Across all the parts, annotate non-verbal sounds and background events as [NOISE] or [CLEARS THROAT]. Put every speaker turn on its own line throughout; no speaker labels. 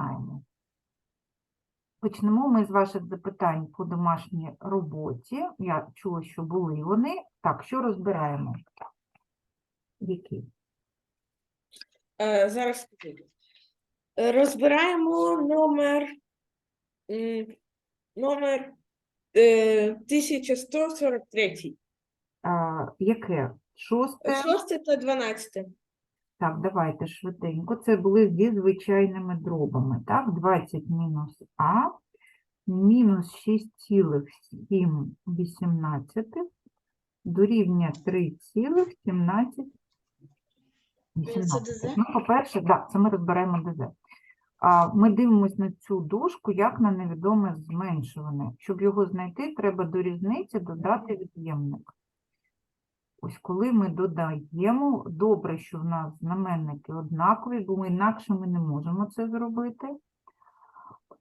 знаємо. Почнемо ми з ваших запитань по домашній роботі. Я чула, що були вони. Так, що розбираємо? Які?
Е, зараз скажу. Е, Розбираємо номер, м, номер е, 1143.
А, яке? Шосте?
Шосте та дванадцяте.
Так, давайте швиденько. Це були зі звичайними дробами. Так, 20 мінус А, мінус 6,7 дорівнює 3,17. Ну, по-перше, так, це ми розбираємо ДЗ. Ми дивимося на цю дужку як на невідоме зменшуване. Щоб його знайти, треба до різниці додати від'ємник. Ось коли ми додаємо, добре, що в нас знаменники однакові, бо ми інакше ми не можемо це зробити.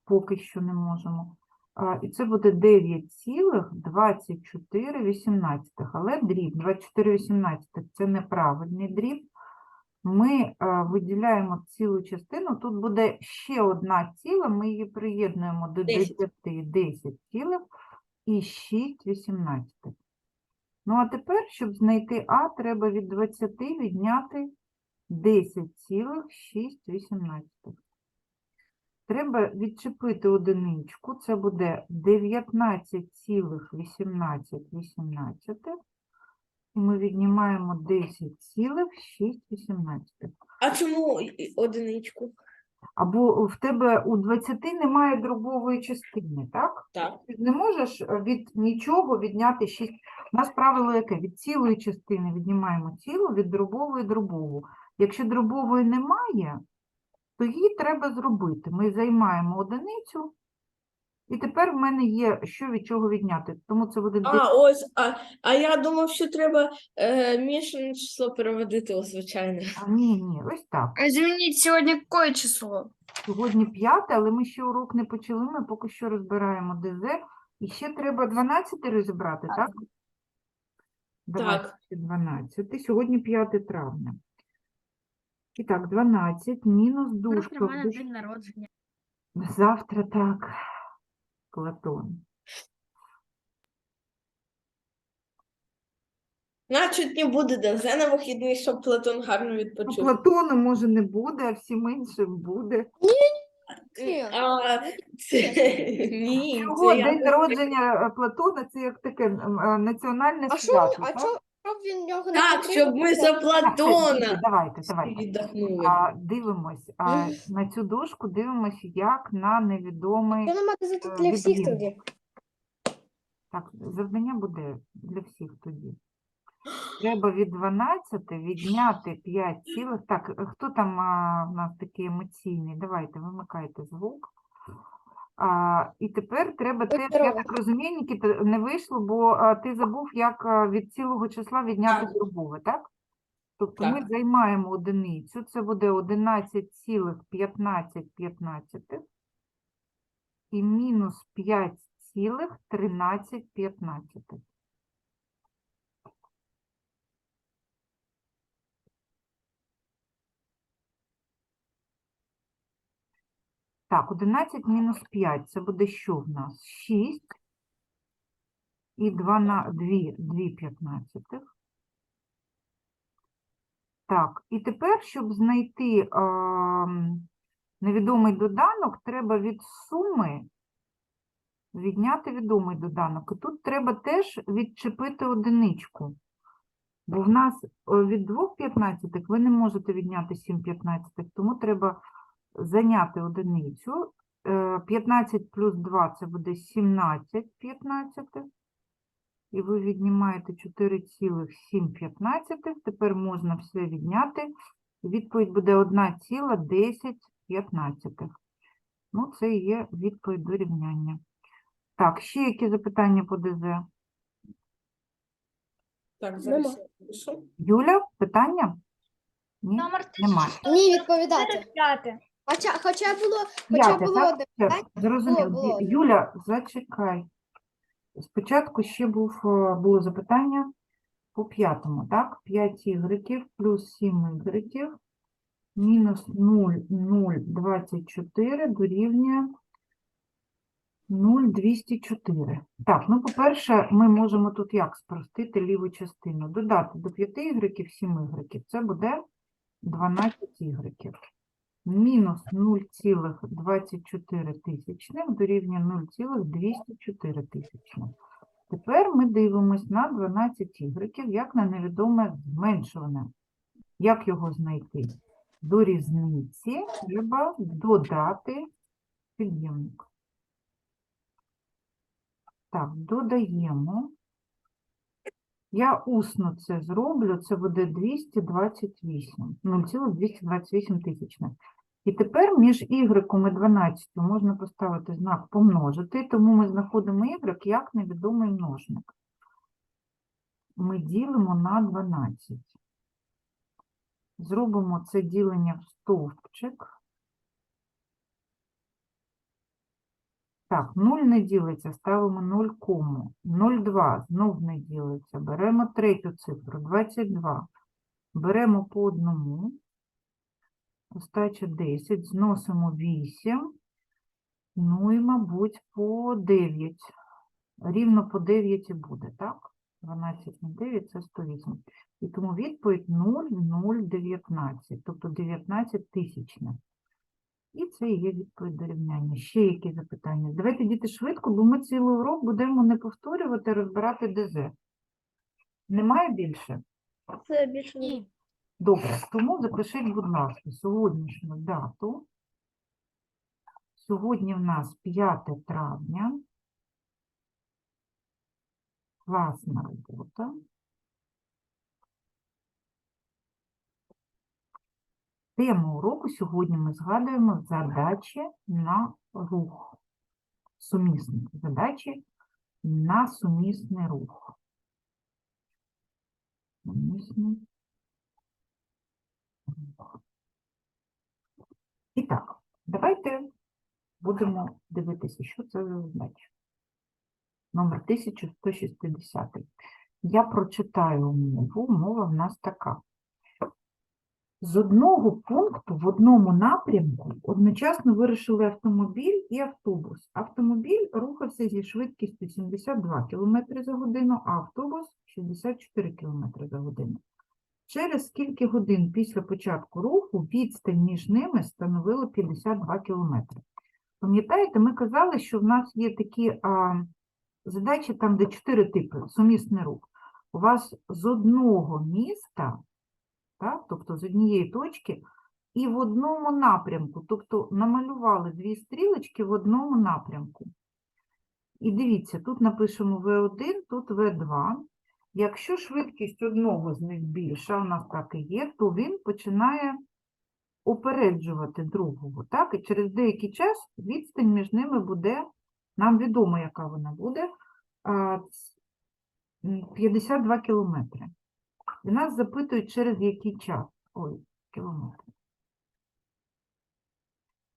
Поки що не можемо. І це буде 9,24. Але дріб 24,18 це неправильний дріб. Ми виділяємо цілу частину. Тут буде ще одна ціла, ми її приєднуємо до
Десять.
10, 10 цілих і 6 вісімнадцятих. Ну, а тепер, щоб знайти А, треба від 20 відняти 10,6. Треба відчепити одиничку, це буде 19,18. І ми віднімаємо 10,6.
А чому одиничку?
Або в тебе у 20 немає дробової частини, так?
Так.
Ти не можеш е, від нічого відняти 6. У нас правило яке? Від цілої частини віднімаємо цілу, від дробової дробову. Якщо дробової немає, то її треба зробити. Ми займаємо одиницю, і тепер в мене є що від чого відняти. Тому це буде
А, ось, а, а я думав, що треба е, мішане число переводити у звичайне.
А, ні, ні, ось так.
А Извините, сегодня какое число?
Сьогодні п'яте, але ми ще урок не почали, ми поки що розбираємо ДЗ. І ще треба 12 розібрати, так?
Так.
ще 12. Сьогодні 5 травня. І так, 12 мінус дужка. в душ-
народження.
Завтра так. Платон.
Значить, не буде ДЗ на вихідний, щоб Платон гарно
Ну,
відпочив.
Платону може не буде, а всім іншим буде.
А, це... Ні,
Чого
це я
день народження е, Платона це як таке м, е, національне
А що,
свято.
а
так?
що, щоб він нього не
Так, щоб ми за Платона
Давайте, давайте.
віддохнули.
А, дивимось а, на цю дошку, дивимось, як на невідомий.
Що нема казати
е,
для всіх
від'єм.
тоді?
Так, завдання буде для всіх тоді. Треба від 12 відняти 5 цілих. Так, е, хто там а, в нас такий емоційний? Давайте, вимикайте звук. А, і тепер треба теж, я так розумію, Нікіта, не вийшло, бо а, ти забув, як а, від цілого числа відняти
Так.
дробове, так? Тобто ми займаємо одиницю, це буде 11,1515 і мінус 5,13. Так, 11 мінус 5, це буде що в нас? 6 і 2, на 2, 2 п'ятнадцятих. Так, і тепер, щоб знайти ем, невідомий доданок, треба від суми відняти відомий доданок. І тут треба теж відчепити одиничку. Бо в нас е, від 2 п'ятнадцятих ви не можете відняти 7 п'ятнадцятих, тому треба зайняти одиницю. Е, 15 плюс 2 це буде 17 п'ятнадцятих. І ви віднімаєте 4,7. Тепер можна все відняти. Відповідь буде 1,10. Ну, це і є відповідь до рівняння. Так, ще які запитання по ДЗ?
Так, зараз.
Юля, питання? Ні?
Номер
Немає.
Ні, відповідати. Хоча, хоча було, хоча
П'яте,
було
так?
одне
Все,
питання.
Зрозумів.
було.
Ю- Юля, зачекай. Спочатку ще був, е, було запитання по п'ятому, так? 5 ігреків плюс 7 ігреків мінус 0,024 дорівнює 0,204. Так, ну, по-перше, ми можемо тут як спростити ліву частину? Додати до 5 ігреків 7 ігреків. Це буде 12 ігреків. Мінус 0,24 тисячних дорівнює 0,204 тисячних. Тепер ми дивимось на 12 ігреків, як на невідоме зменшуване. Як його знайти? До різниці треба додати під'ємник. Так, додаємо. Я усно це зроблю, це буде 228, 0,228 тисячних. І тепер між y і 12 можна поставити знак помножити, тому ми знаходимо y як невідомий множник. Ми ділимо на 12. Зробимо це ділення в стовпчик. Так, 0 не ділиться, ставимо 0 кому. 0,2 знов не ділиться. Беремо третю цифру, 22. Беремо по одному. Остача 10, зносимо 8. Ну і, мабуть, по 9. Рівно по 9 і буде, так? 12 на 9 – це 108. І тому відповідь 0,019, тобто 19 тисячних. І це є відповідь до рівняння. Ще які запитання? Давайте, діти, швидко, бо ми цілий урок будемо не повторювати, розбирати ДЗ. Немає більше?
Це більше ні.
Добре, тому запишіть, будь ласка, сьогоднішню дату. Сьогодні в нас 5 травня. Класна робота. Тему уроку сьогодні ми згадуємо задачі на рух. Сумісні задачі на сумісний рух. Сумісний. І так, давайте будемо дивитися, що це за задача. Номер 1160. Я прочитаю умову. Умова в нас така. З одного пункту в одному напрямку одночасно вирушили автомобіль і автобус. Автомобіль рухався зі швидкістю 72 км за годину, а автобус 64 км за годину. Через скільки годин після початку руху відстань між ними становила 52 км. Пам'ятаєте, ми казали, що в нас є такі а, задачі, там, де чотири типи сумісний рух. У вас з одного міста так? тобто з однієї точки, і в одному напрямку, тобто намалювали дві стрілочки в одному напрямку. І дивіться, тут напишемо V1, тут V2. Якщо швидкість одного з них більша, у нас так і є, то він починає опереджувати другого. Так? І через деякий час відстань між ними буде, нам відомо, яка вона буде, а, ц- м, 52 кілометри. І нас запитують, через який час. Ой, кілометр.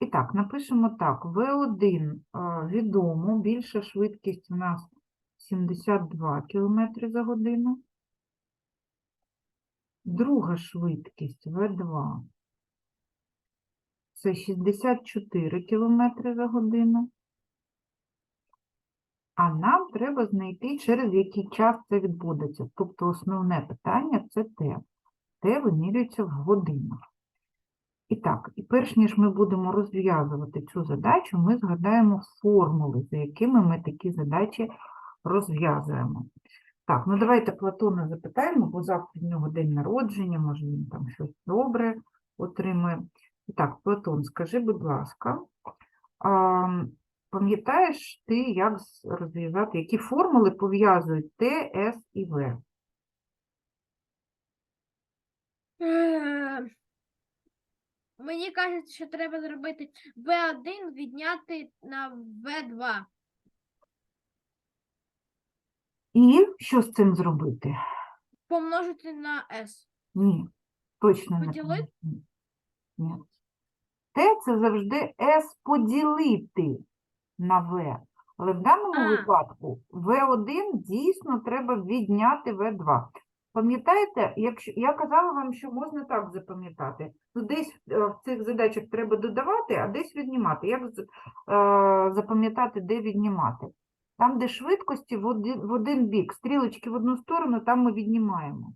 І так, напишемо так. В1 відомо, більша швидкість у нас 72 км за годину. Друга швидкість В2 це 64 км за годину. А нам треба знайти, через який час це відбудеться. Тобто основне питання це те. Те вимірюється в годинах. І так, і перш ніж ми будемо розв'язувати цю задачу, ми згадаємо формули, за якими ми такі задачі розв'язуємо. Так, ну давайте Платона запитаємо, бо завтра в нього день народження, може він там щось добре отримує. Так, Платон, скажи, будь ласка, Пам'ятаєш ти, як розв'язати, які формули пов'язують Т, С і В?
Е, Мені кажуть, що треба зробити В1 відняти на В2.
І що з цим зробити?
Помножити на С.
Ні, точно не
Поділити?
помню. Ні. Т – це завжди С поділити на В. Але в даному
А.
випадку В1 дійсно треба відняти В2. Пам'ятаєте, якщо я казала вам, що можна так запам'ятати. Ну, десь е, в цих задачах треба додавати, а десь віднімати. Як з- е, запам'ятати, де віднімати? Там, де швидкості в один, в один бік, стрілочки в одну сторону, там ми віднімаємо.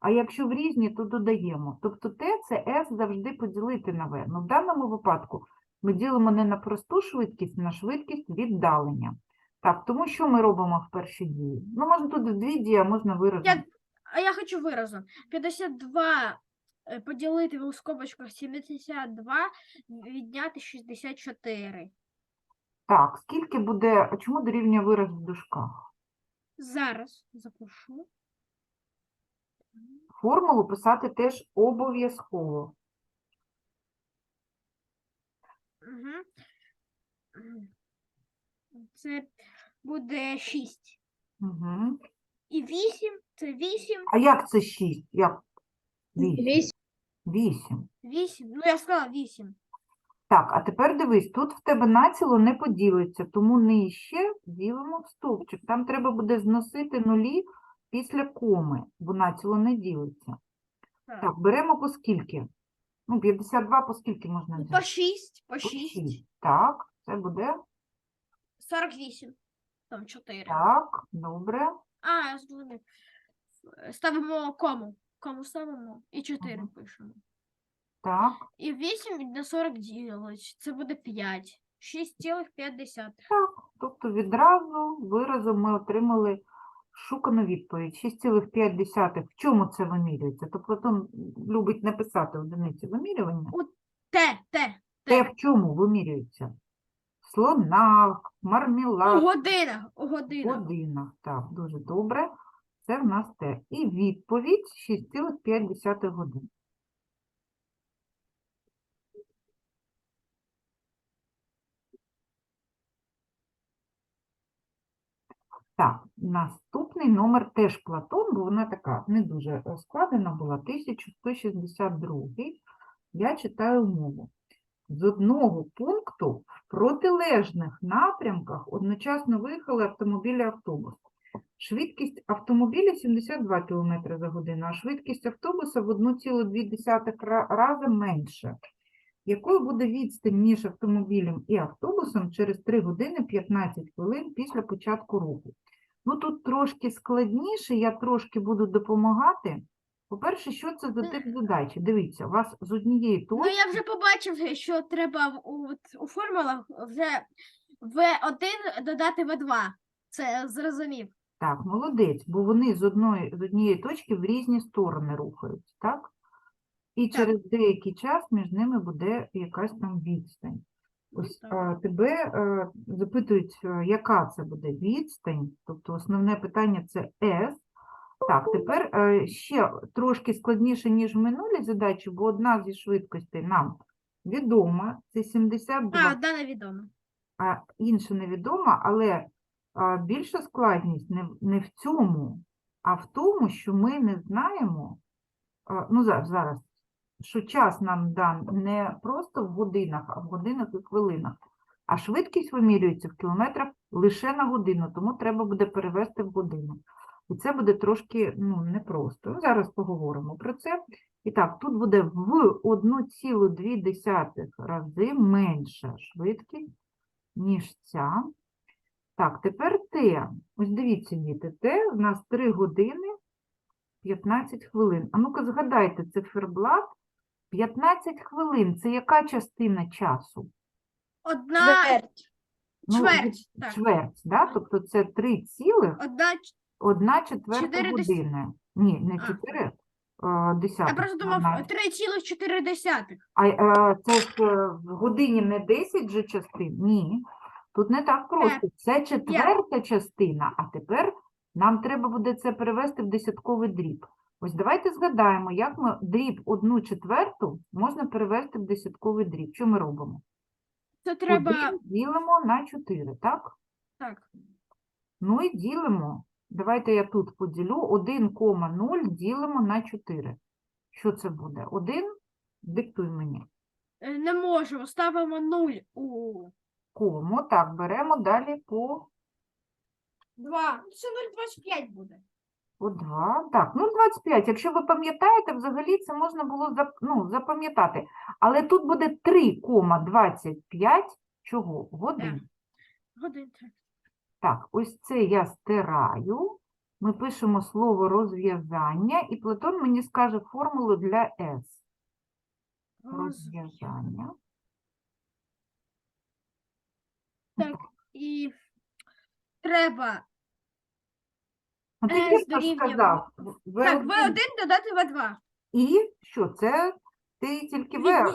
А якщо в різні, то додаємо. Тобто Т це S завжди поділити на В. Ну, в даному випадку ми ділимо не на просту швидкість, а на швидкість віддалення. Так, тому що ми робимо в першій дії? Ну, можна тут в дві дії, а можна виразом.
Я- А я хочу виразом. 52 е, поділити у скобочках 72 відняти 64.
Так, скільки буде, а чому дорівнює вираз в дужках?
Зараз запишу.
Формулу писати теж обов'язково.
Угу. Це буде 6.
Угу.
І 8 це 8.
А як це 6? Як? 8. 8.
8. Ну, я сказала 8.
Так, а тепер дивись, тут в тебе націло не поділиться, тому нижче ділимо в стовпчик. Там треба буде зносити нулі після коми, бо націло не ділиться.
Так.
Так, беремо по скільки? Ну, 52 по скільки можна
Ну,
взяти?
По 6. По
По
6.
шість. Так, це буде
48. Там 4.
так, добре.
А, я Ставимо кому. Кому ставимо? І 4
Мгм.
пишемо.
Так,
І 8 на 40 ділить. Це буде 5. 6,5.
так. Тобто відразу виразом ми отримали шукану відповідь. 6,5. В чому це вимірюється? То Платон любить написати одиниці вимірювання.
Те, те.
Те
Те.
в чому вимірюється? В слонах,
У годинах. У годинах.
годинах. Так, дуже добре. Це в нас те. І відповідь 6,5 годин. Так, наступний номер теж Платон, бо вона така не дуже складена була. 1162. Я читаю мову. З одного пункту в протилежних напрямках одночасно виїхали автомобілі автобус. Швидкість автомобіля 72 км за годину, а швидкість автобуса в 1,2 рази менше. Якою буде відстань між автомобілем і автобусом через 3 години 15 хвилин після початку руху? Ну тут трошки складніше, я трошки буду допомагати. По-перше, що це за тип задачі? Дивіться, у вас з однієї точки...
Ну, я вже побачив, що треба у, у формулах вже В1 додати В2. Це зрозумів.
Так, молодець, бо вони з одної з однієї точки в різні сторони рухаються, так? І через деякий час між ними буде якась там відстань. Ось а, тебе е, запитують, е, яка це буде відстань, тобто основне питання це S. Так, тепер е, ще трошки складніше, ніж в минулій задачі, бо одна зі швидкостей нам відома, це 72
А, да, невідомо.
а інша невідома, але а, більша складність не, не в цьому, а в тому, що ми не знаємо, а, ну зараз, зараз, що час нам дан не просто в годинах, а в годинах і хвилинах, а швидкість вимірюється в кілометрах лише на годину, тому треба буде перевести в годину. І це буде трошки ну, непросто. Зараз поговоримо про це. І так, тут буде в 1,2 рази менша швидкість, ніж ця. Так, тепер Т. Ось дивіться, діти, Т у нас 3 години 15 хвилин. А ну-ка згадайте циферблат. 15 хвилин – це яка частина часу?
Одна
Ну,
чверть. Так.
Чверть, да? тобто це 3 цілих,
Одна ч-
1 четверта
Чотири дес-
години. Ні, не
А.
4
Я
десятих.
просто думав
одна.
3,4.
А е, це ж е, в годині не 10 же частин? Ні. Тут не так просто. Це четверта частина, а тепер нам треба буде це перевести в десятковий дріб. Ось давайте згадаємо, як ми дріб одну четверту можна перевести в десятковий дріб. Що ми робимо?
Це треба.
Один ділимо на 4, так?
Так.
Ну і ділимо. Давайте я тут поділю. 1,0 ділимо на 4. Що це буде? 1? Диктуй мені.
е, Не можемо. Ставимо 0 у
Кому, так, беремо далі по
2. Це 0,25 буде.
По 2. Так, ну 25. Якщо ви пам'ятаєте, взагалі це можна було зап- ну, запам'ятати. Але тут буде 3,25 чого? Годин.
Годин. так.
Так, ось це я стираю. Ми пишемо слово розв'язання, і Платон мені скаже формулу для S. Розв'язання.
Так, і треба. Е, дорівнює
сказав.
Так,
V1
В1 додати В2.
і що це? Ти тільки В.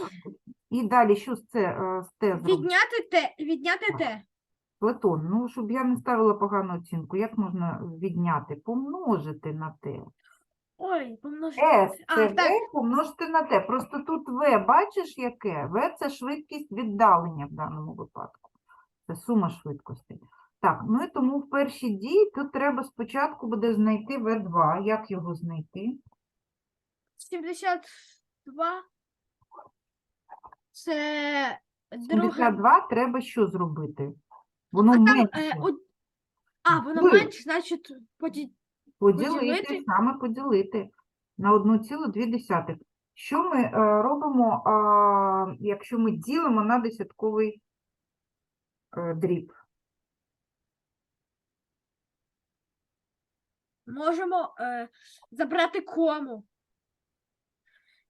І далі що з це е, з Т зробити?
Відняти Т, відняти Т.
Платон, ну, щоб я не ставила погану оцінку, як можна відняти? Помножити на Т.
Ой, помножити.
С
А,
це
так.
В помножити на Т. Просто тут В, бачиш, яке? В це швидкість віддалення в даному випадку. Це сума швидкостей. Так, ну і тому в першій дії тут треба спочатку буде знайти В2. Як його знайти?
72. Це друге.
72 треба що зробити? Воно
А там,
менше.
е, у- А, воно
Ви.
менше, значить, поді...
Поділити,
поділити?
саме поділити на 1,2. Що ми е, робимо, а, якщо ми ділимо на десятковий е, дріб?
Можемо е, забрати кому.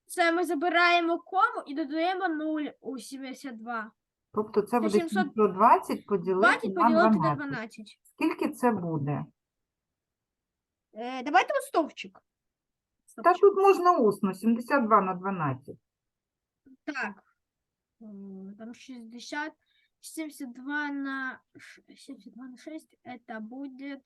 Це ми забираємо кому і додаємо 0 у 72.
Тобто це буде
700
720 поділити
20
на
поділити на
12.
12.
Скільки це буде?
Е, давайте ось стовпчик.
Та тут можна усно, 72 на 12.
Так. М, Там 60, 72 на, ш- 72 на 6, это будет...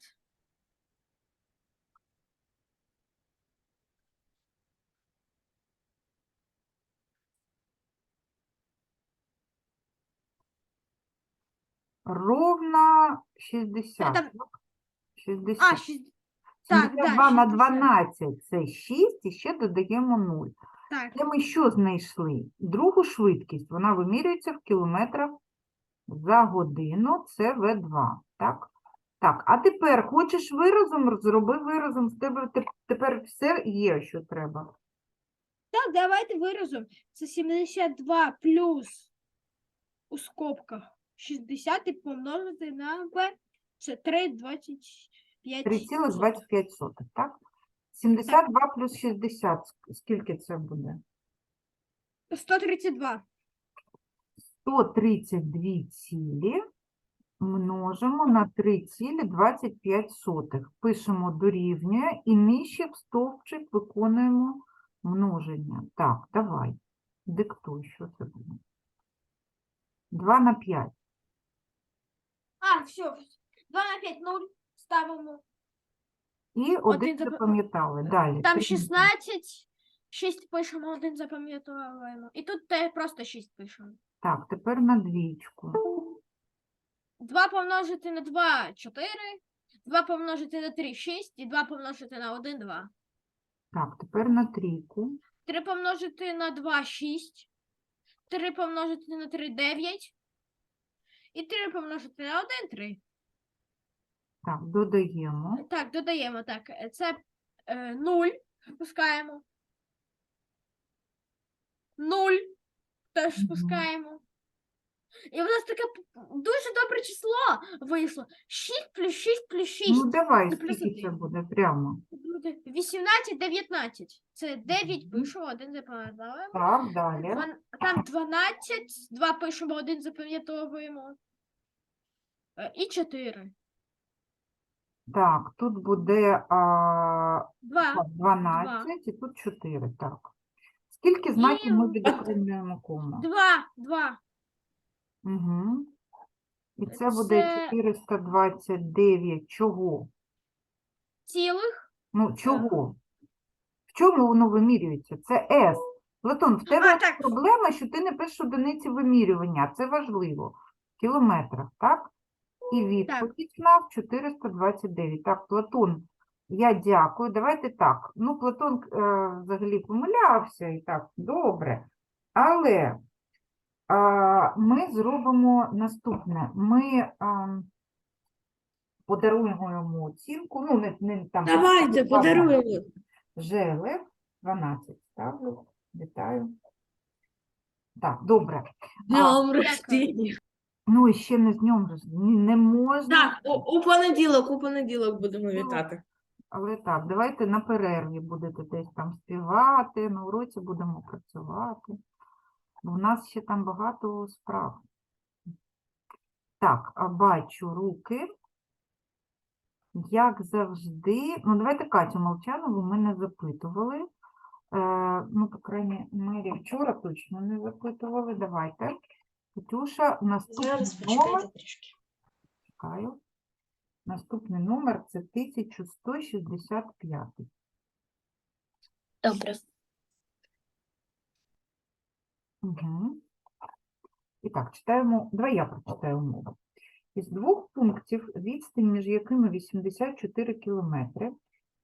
Ровно 60.
там-
60.
А, 6, так, да,
72 на 12 – це 6, і ще додаємо 0.
так.
Це ми що знайшли? Другу швидкість, вона вимірюється в кілометрах за годину, це В2, так? Так, а тепер хочеш виразом, зроби виразом, з тебе тепер все є, що треба.
Так, давайте виразом. Це 72 плюс у скобках 60 і помножити на b. Це 3,25.
3,25, так? 72 плюс 60, скільки це буде?
132.
132 цілі множимо на 3,25. Пишемо дорівнює і нижче в стовпчик виконуємо множення. Так, давай, диктуй, що це буде. 2 на 5.
А, все. 2 на 5, 0. Ставимо.
І один
запа-
запам'ятали. Далі.
Там
три.
16. 6 пишемо, один запам'ятовуємо. І тут те просто 6 пишемо.
Так, тепер на двічку.
2 помножити на 2 4. 2 помножити на 3 6. І 2 помножити на 1 2.
Так, тепер на трійку.
3 помножити на 2 6. 3 помножити на 3 9. І 3 помножити на 1 3.
Так, додаємо.
Так, додаємо так. Це е, 0. Спускаємо. 0. Теж спускаємо. І в нас таке дуже добре число вийшло. 6 плюс 6 плюс 6.
Ну, давай, скільки це буде прямо.
Буде 18, 19. Це 9 пишемо, один запам'ятовуємо.
Так, далі.
Там 12, 2 пишемо, один запам'ятовуємо. Е, І 4.
Так, тут буде а,
2.
так, 12 і тут 4, так. Скільки знаків ми відокремлюємо кому?
2. 2.
Угу. І це буде
Це-
429 чого?
Цілих.
Ну, чого? В чому воно вимірюється? Це S. Платон, в тебе
так.
проблема, що ти не пишеш одиниці вимірювання, це важливо. В кілометрах, так? І відповідь знав 429. Так, Платон, я дякую. Давайте так. Ну, Платон е, взагалі помилявся і так, добре. Але а, ми зробимо наступне. Ми а, подаруємо йому оцінку. Ну, не, не там.
Давайте, подаруємо.
Желев 12 ставлю. Вітаю. Так, добре.
Рождения.
Ну і ще не з днем. Не можна.
Так, у, у понеділок, у понеділок будемо
Ну,
вітати.
Але так, давайте на перерві будете десь там співати, на уроці будемо працювати. Бо в нас ще там багато справ. Так, а бачу руки. Як завжди, ну давайте Катю Молчанову ми не запитували. Е, ну, по крайній мірі, вчора точно не запитували. Давайте. Катюша, наступний номер.
трішки.
Чекаю. Наступний номер це 1165.
Добре.
Угу. І так, читаємо, давай я прочитаю умову. Із двох пунктів, відстань між якими 84 кілометри,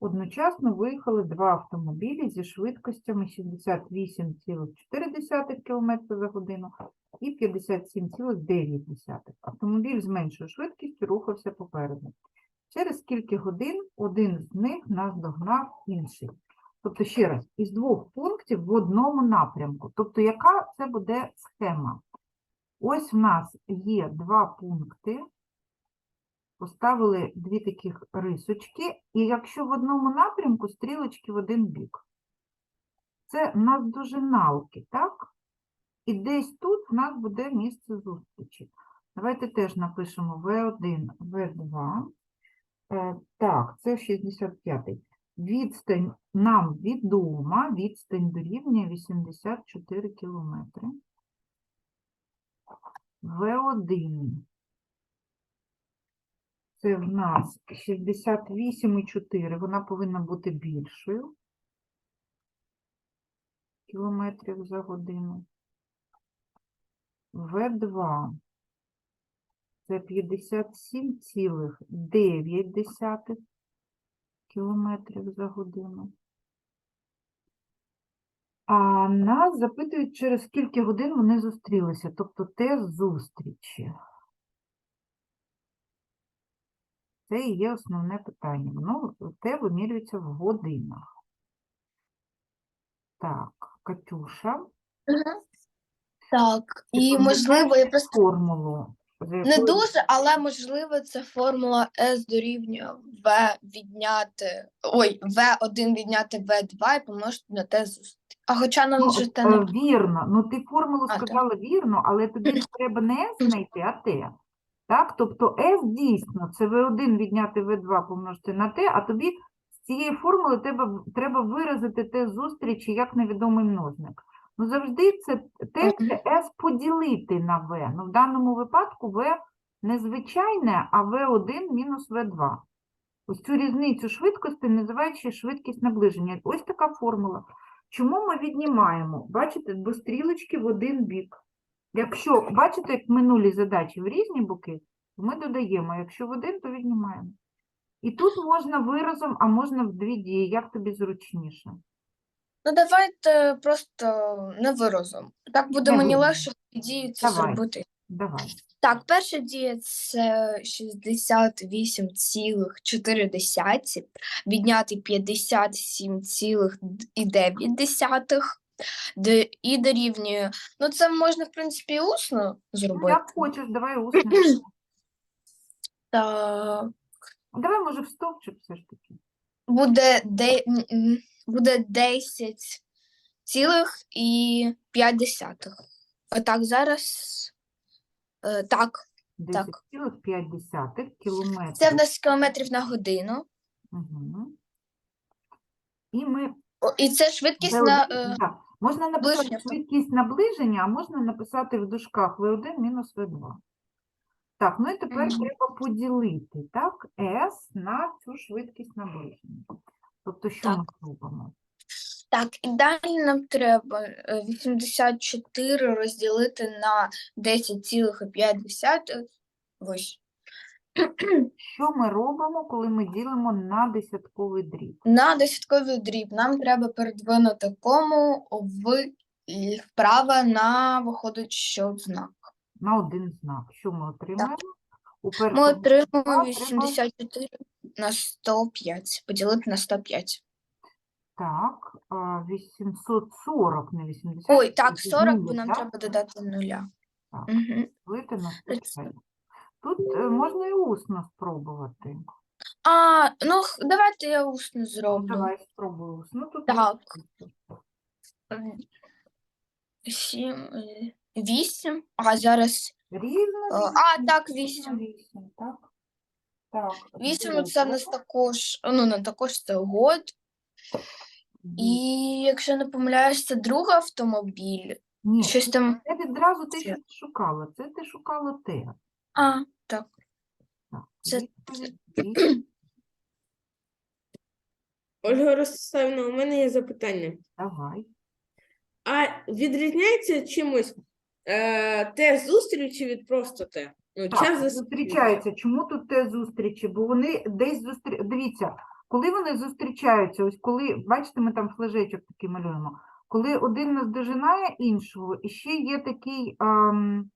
одночасно виїхали два автомобілі зі швидкостями 68,4 км за годину і 57,9. Автомобіль з меншою швидкістю рухався попереду. Через кілька годин один з них наздогнав інший. Тобто, ще раз, із двох пунктів в одному напрямку. Тобто, яка це буде схема? Ось в нас є два пункти, поставили дві таких рисочки, і якщо в одному напрямку, стрілочки в один бік. Це наздожиналки, так? І десь тут в нас буде місце зустрічі. Давайте теж напишемо V1, V2. Е, Так, це 65-й. Відстань нам відома, відстань дорівнює 84 кілометри. В1. Це в нас 68,4, вона повинна бути більшою кілометрів за годину. В2 це 57,9 кілометрів за годину. А нас запитують, через скільки годин вони зустрілися, тобто те зустрічі. Це і є основне питання. Воно те вимірюється в годинах. Так, Катюша,
Так, і можливо, я просто
формулу.
не дуже, але можливо, це формула S дорівнює V відняти. Ой, V1 відняти V2 і помножити на T зустріч. А хоча нам
Ну,
вже те
е,
не
Вірно, ну ти формулу
А, так.
сказала вірно, але тобі [CLEARS THROAT] треба не S знайти, а T. Так, тобто S дійсно це V1 відняти V2 помножити на T, а тобі з цієї формули треба, треба виразити те зустрічі як невідомий множник. Ну завжди це T це S поділити на V. Ну в даному випадку V не звичайне, а V1 мінус V2. Ось цю різницю швидкості називають ще швидкість наближення. Ось така формула. Чому ми віднімаємо? Бачите, бо стрілочки в один бік. Якщо, бачите, як в минулій задачі в різні боки, то ми додаємо. Якщо в один, то віднімаємо. І тут можна виразом, а можна в дві дії. Як тобі зручніше?
Ну, давайте просто не виразом. Так буде
Не
мені легше дії це
Давай.
зробити.
Давай.
Так, перша дія це 68,4 відняти 57,9 де- і дорівнює. Ну, це можна, в принципі, і усно
Ну,
зробити.
як хочеш, давай усно. [CLEARS THROAT]
Так.
Давай, може, в стовпчик все ж таки.
буде, де, м, м, буде 10 цілих і 5 десятих. Отак, зараз. Е, так,
10,5 кілометрів.
це в нас кілометрів на годину.
Угу. І ми
О, і це швидкість на. Е,
так, можна написати швидкість наближення, а можна написати в дужках V1 мінус V2. Так, ну і тепер
Мгм.
треба поділити, так, S на цю швидкість наближення. Тобто, що ми робимо?
так, і далі нам треба е, 84 розділити на 10,5. Ось.
Що ми робимо, коли ми ділимо на десятковий дріб?
На десятковий дріб нам треба передвинути кому в вправо на виходить, що знак.
На один знак. Що ми отримаємо? У
Ми отримуємо
треба-
84 на 105. Поділити на 105.
Так, а, 840, не 80.
Ой, так, 40, бо нам
так?
треба додати нуля.
Так.
Угу.
Ділити на 105. Тут е, можна і усно спробувати.
А, ну х- давайте я усно
Ну,
зроблю.
Давай спробуй усно. Тут
Так.
можна
7, 8, а зараз.
Рівно.
Е,
вісім,
А, так,
рівно
8.
вісім, так. Так.
8 це в нас
добре.
також, ну, не також це год. І якщо не помиляюсь, це другий автомобіль.
Ні,
Щось там.
це відразу те,
Це-
що ти шукала. Це ти шукала те.
А, так. Це- [CLEARS THROAT]
Ольга Ростиславівна, у мене є запитання.
Давай.
А відрізняється чимось е, те зустрічі від просто те? Ну, час
Так,
зустрічі.
зустрічаються. Чому тут те зустрічі? Бо вони десь зустрі... Дивіться, коли вони зустрічаються, ось коли, бачите, ми там флажечок такий малюємо, коли один наздожинає іншого, і ще є такий ем,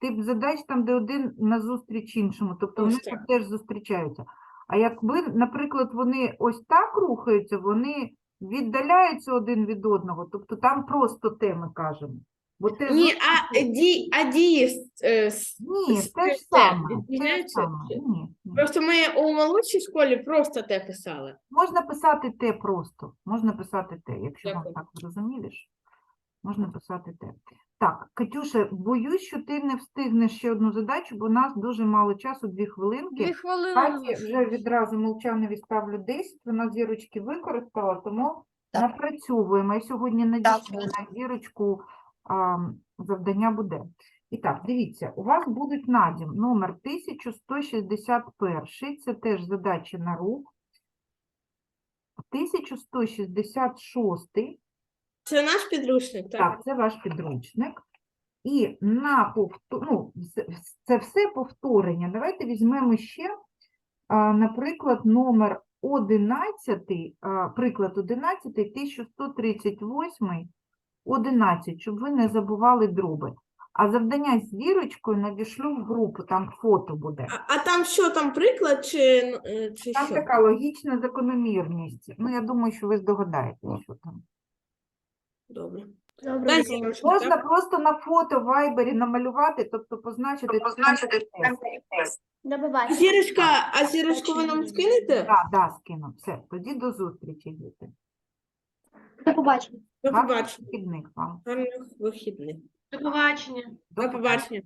тип задач, там, де один назустріч іншому, тобто вони
так.
теж зустрічаються. А якби, наприклад, вони ось так рухаються, вони віддаляються один від одного, тобто там просто те ми кажемо. Бо те
Ні, а дії, а дії з- е, з-
ні,
з
те ж саме. Те ж
відрізняються
саме. Ні, ні.
Просто ми у молодшій школі просто те писали.
Можна писати те просто. Можна писати те, якщо вам
Дякую.
так зрозуміли. Можна писати те. Так, Катюша, боюсь, що ти не встигнеш ще одну задачу, бо у нас дуже мало часу, дві хвилинки.
Дві хвилини.
Каті вже відразу Молчанові ставлю 10, вона зірочки використала, тому
Так.
напрацьовуємо. Я сьогодні
буде.
на зірочку а, завдання буде. І так, дивіться, у вас будуть надім номер 1161, це теж задачі на рух. 1166,
Це наш підручник, так?
так, це ваш підручник. І на повтор... ну, це все повторення. Давайте візьмемо ще, наприклад, номер 11, приклад 11, 1138, 11, щоб ви не забували дроби. А завдання з зірочкою надішлю в групу, там фото буде.
А, а там що, там приклад чи, ну, е, чи
Там
що?
така логічна закономірність. Ну, я думаю, що ви здогадаєтесь, що там.
Добре.
Добре.
Можна просто на фото в вайбері намалювати, тобто позначити Позначити. тест.
До побачення.
зірочка, а зірочку ви нам скинете?
Так, да, скину. Все, тоді до зустрічі, діти.
До побачення.
До побачення.
вихідних вам.
Гарних вихідних.
До побачення.
До побачення.